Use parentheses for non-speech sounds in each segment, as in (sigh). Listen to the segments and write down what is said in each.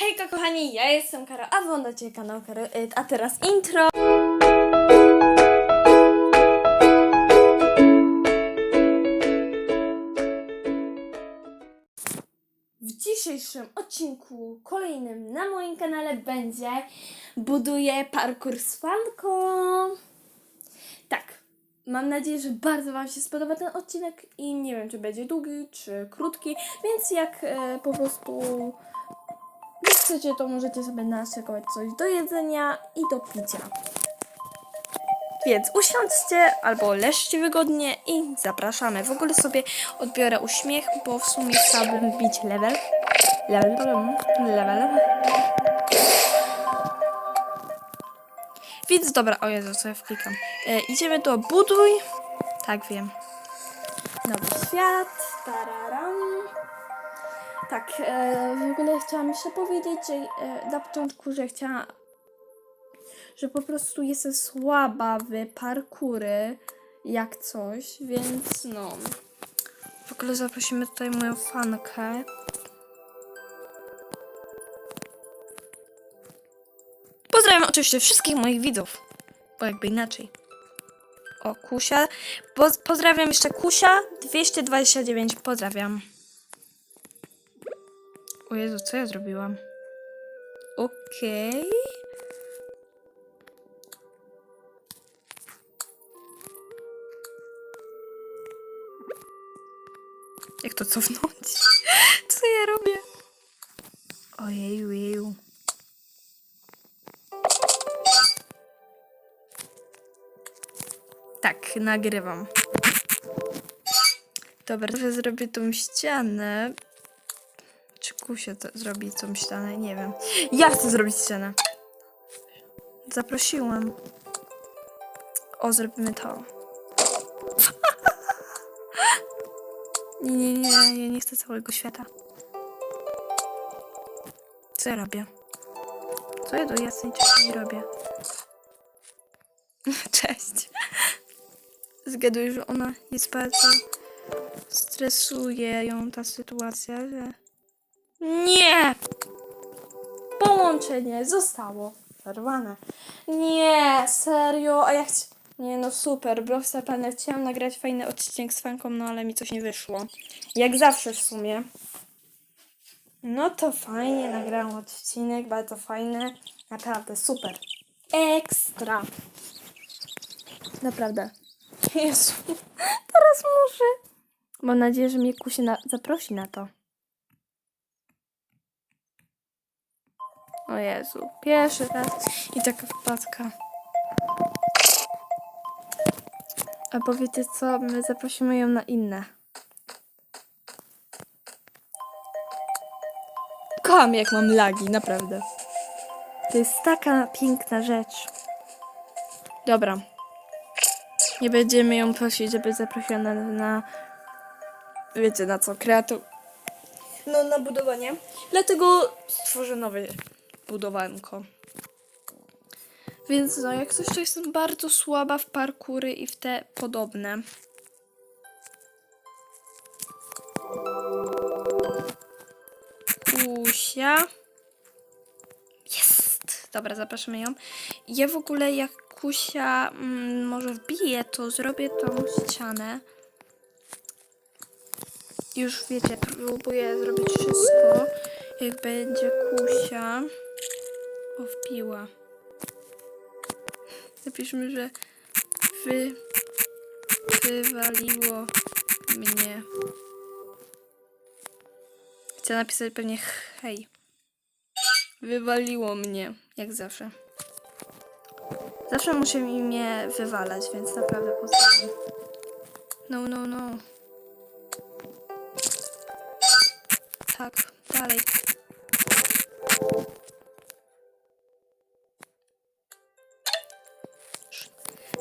Hejka kochani, ja jestem Karo, a wy oglądacie kanał Karo, y, a teraz intro. W dzisiejszym odcinku, kolejnym na moim kanale będzie buduję parkour z fanką. Tak, mam nadzieję, że bardzo Wam się spodoba ten odcinek i nie wiem, czy będzie długi, czy krótki, więc jak e, po prostu chcecie, to możecie sobie naszykować coś do jedzenia i do picia. Więc usiądźcie albo leżcie wygodnie i zapraszamy. W ogóle sobie odbiorę uśmiech, bo w sumie chciałabym bić level. Level, level. Więc dobra, o Jezu, ja wklikam. E, idziemy do buduj. Tak, wiem. Nowy świat. Tararam. Tak, e, w ogóle chciałam jeszcze powiedzieć, że e, na początku, że chciałam, że po prostu jestem słaba w parkury, jak coś, więc no. W ogóle zaprosimy tutaj moją fankę. Pozdrawiam oczywiście wszystkich moich widzów, bo jakby inaczej. O, Kusia. Po, pozdrawiam jeszcze Kusia 229. Pozdrawiam. O Jezu, co ja zrobiłam? Okej. Jak to cofnąć? (laughs) Co ja robię? Ojeju, jeju. Tak, nagrywam. Dobra, że zrobię tą ścianę. Czy Kusia to zrobi tą ścianę? Nie wiem. Ja chcę zrobić ścianę. Zaprosiłam. O, zrobimy to. (laughs) Nie, nie, nie, ja nie chcę całego świata. Co ja robię? Co ja do jasnej czasami robię? (laughs) Cześć. Zgaduję, że ona jest bardzo... Stresuje ją ta sytuacja, że... Nie! Połączenie zostało przerwane. Nie, serio, a ja chcę... Nie no super, Browstar Planet chciałam nagrać fajny odcinek z fanką, no ale mi coś nie wyszło. Jak zawsze w sumie. No to fajnie, nagrałam odcinek, bardzo fajny. Naprawdę super. Ekstra. Naprawdę. (laughs) Jezu, teraz muszę. Mam nadzieję, że mnie Kusie na... zaprosi na to. O Jezu, pierwszy raz i taka wpadka. A powiecie co, my zaprosimy ją na inne. Kocham jak mam lagi, naprawdę. To jest taka piękna rzecz. Dobra. Nie będziemy ją prosić, żeby zaprosiła na, na wiecie na co, kreatu... No na budowanie. Dlatego stworzę nowe budowanko. Więc no, jak coś, to jestem bardzo słaba w parkury i w te podobne. Kusia. Jest! Dobra, zapraszamy ją. Ja w ogóle jak Kusia mm, może wbije, to zrobię tą ścianę. Już wiecie, próbuję zrobić wszystko. Jak będzie Kusia. O, wbiła. Napiszmy, że wy... wywaliło mnie. Chcę napisać pewnie hej. Wywaliło mnie, jak zawsze. Zawsze muszę mi mnie wywalać, więc naprawdę pozdrawiam. No, no, no. Tak, dalej.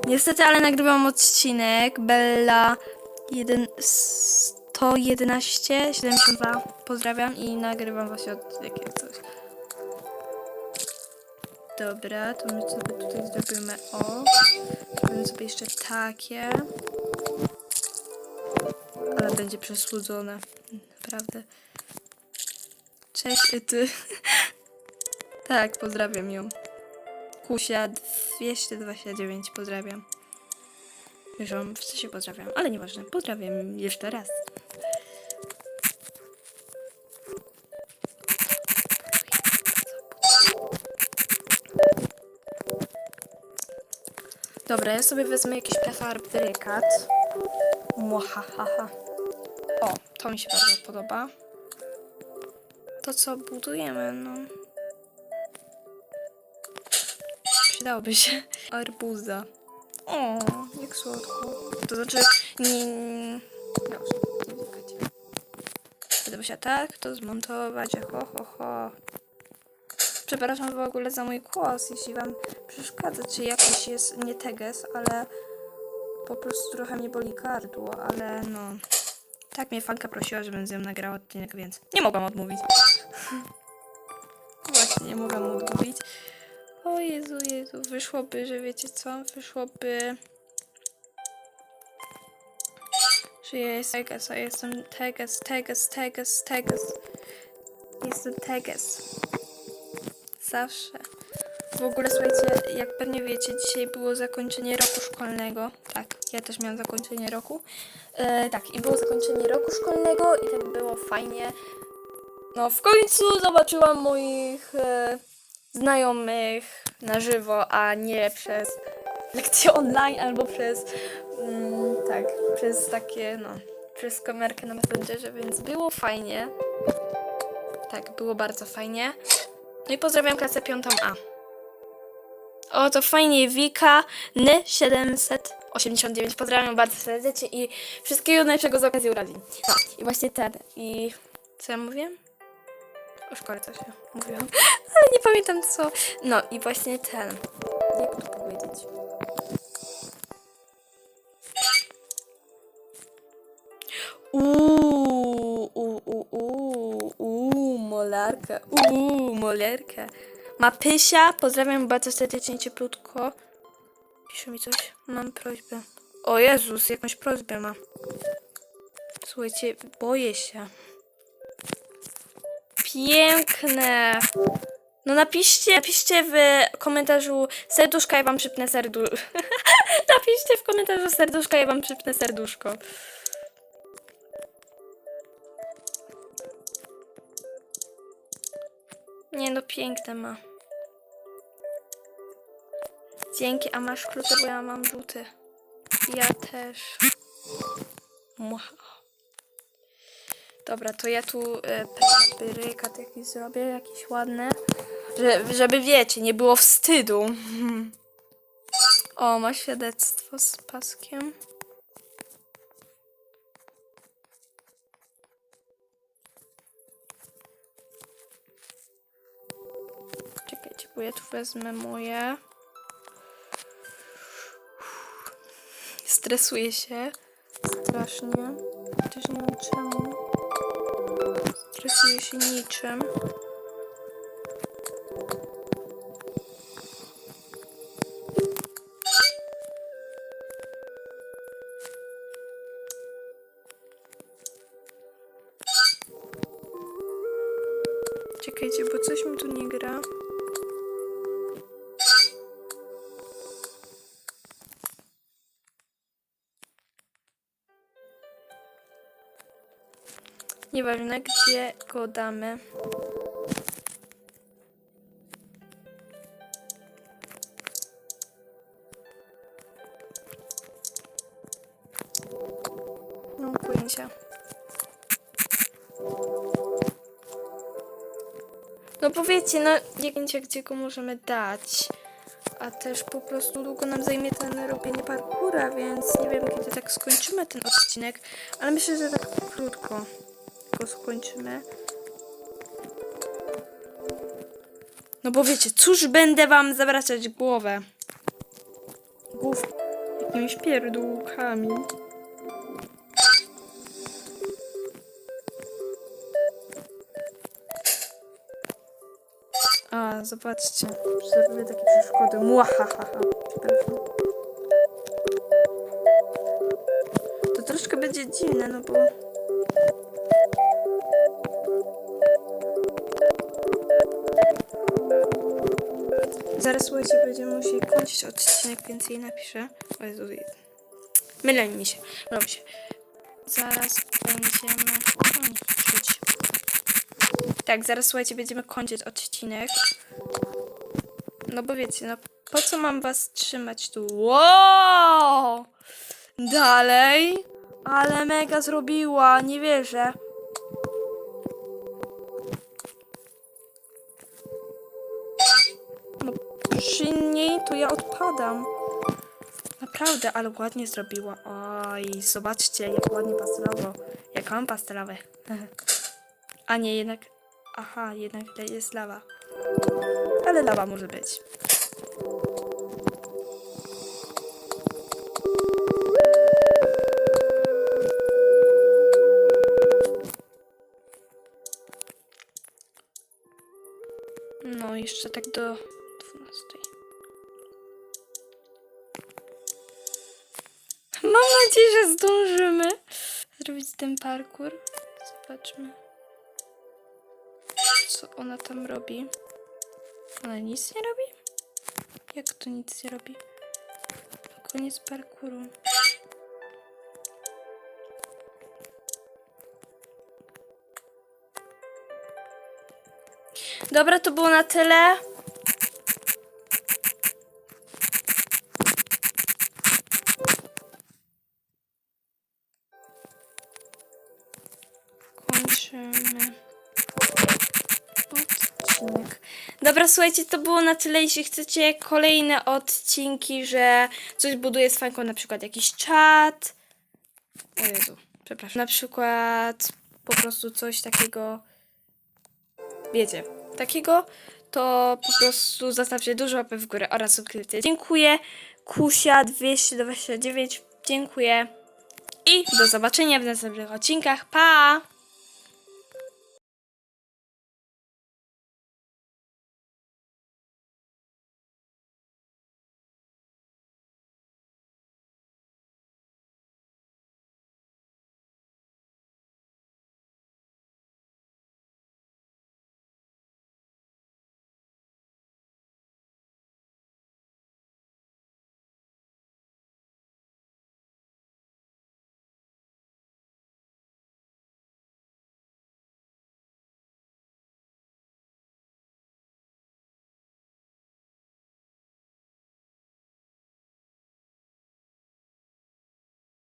Niestety, ale nagrywam odcinek Bella 1, 111 72. Pozdrawiam i nagrywam właśnie odcinek jak coś. Dobra, to my sobie tutaj zrobimy o. Zrobimy sobie jeszcze takie. Ale będzie przesłudzone. Naprawdę. Cześć, y, ty. (laughs) Tak, pozdrawiam ją. Kusia 229, pozdrawiam. Już ją w sensie pozdrawiam, ale nieważne, pozdrawiam jeszcze raz. Dobra, ja sobie wezmę jakiś prefabrykat. Mwahaha. O, to mi się bardzo podoba. To co budujemy, no. Przydałoby się arbuza. O, jak słodko. To znaczy, nie... Dobrze, nie dotykać. Będę musiała tak to zmontować, ho, ho, ho. Przepraszam w ogóle za mój głos, jeśli wam przeszkadza, czy jakiś jest nie teges, ale po prostu trochę mnie boli gardło, ale no... Tak mnie fanka prosiła, żebym z nią nagrała odcinek, więc nie mogłam odmówić. (laughs) Właśnie, nie mogłam odmówić. O Jezu, Jezu, wyszłoby, że wiecie co? Wyszłoby... Że ja jestem Teges, a jestem Teges, Teges, Teges, Teges. Jestem Teges. Zawsze. W ogóle słuchajcie, jak pewnie wiecie, dzisiaj było zakończenie roku szkolnego. Tak, ja też miałam zakończenie roku. E, tak, i było zakończenie roku szkolnego i tak było fajnie. No, w końcu zobaczyłam moich e, znajomych na żywo, a nie przez lekcje online albo przez mm, tak, przez takie, no, przez kamerkę na Messengerze, więc było fajnie. Tak, było bardzo fajnie. No i pozdrawiam klasę 5A. O, to fajnie, Wika N789. Pozdrawiam bardzo serdecznie i wszystkiego najlepszego z okazji urodzin. No, i właśnie ten. I co ja mówiłem? Szkole coś ja mówiłam, (laughs) ale nie pamiętam co. No i właśnie ten. Jak to powiedzieć? Uuu, uuu, uuu, uuu, molarka, uuu, molerka. Ma Pysia, pozdrawiam bardzo serdecznie cieplutko. Pisze mi coś, mam prośbę. O Jezus, jakąś prośbę ma. Słuchajcie, boję się. Piękne. No napiszcie, napiszcie w komentarzu serduszka, ja wam przypnę serdu... (laughs) napiszcie w komentarzu serduszka, ja wam przypnę serduszko. Nie no, piękne ma. Dzięki, a masz klucze, bo ja mam buty. Ja też. Wow. Dobra, to ja tu e, perykat jakiś zrobię, jakiś ładny. Że, żeby wiecie, nie było wstydu. O, ma świadectwo z paskiem. Czekajcie, bo ja tu wezmę moje. Stresuję się strasznie. Też nie wiem czemu. Się niczym. Nieważne, gdzie go damy. Mam pojęcia. No powiedzcie, no nie wiecie, gdzie go możemy dać. A też po prostu długo nam zajmie ten robienie parkura, więc nie wiem, kiedy tak skończymy ten odcinek. Ale myślę, że tak krótko go skończymy. No bo wiecie, cóż będę wam zawracać głowę? Głów jakimiś pierdółkami. A, zobaczcie, zrobię takie przeszkody. Muahaha, przepraszam. To troszkę będzie dziwne, no bo... kończyć odcinek, więc jej napiszę. O Jezu, mylę mi się, mylę się. Zaraz będziemy kończyć. Tak, zaraz słuchajcie, będziemy kończyć odcinek. No bo wiecie, no po co mam was trzymać tu? Wow! Dalej. Ale mega zrobiła, nie wierzę. To ja odpadam. Naprawdę, ale ładnie zrobiła. Oj, zobaczcie, jak ładnie pastelowo. Jak mam pastelowe. (laughs) A nie, jednak... Aha, jednak jest lawa. Ale lawa może być. No, jeszcze tak do nadzieję, że zdążymy zrobić ten parkour. Zobaczmy. Co ona tam robi? Ona nic nie robi? Jak to nic nie robi? Koniec parkouru. Dobra, to było na tyle. Kończymy odcinek. Dobra, słuchajcie, to było na tyle. Jeśli chcecie kolejne odcinki, że coś buduje z fajką, na przykład jakiś czat. O Jezu, przepraszam. Na przykład po prostu coś takiego wiecie, takiego, to po prostu zostawcie dużo łapy w górę oraz subskrypcję. Dziękuję. Kusia 229. Dziękuję. I do zobaczenia w następnych odcinkach. Pa!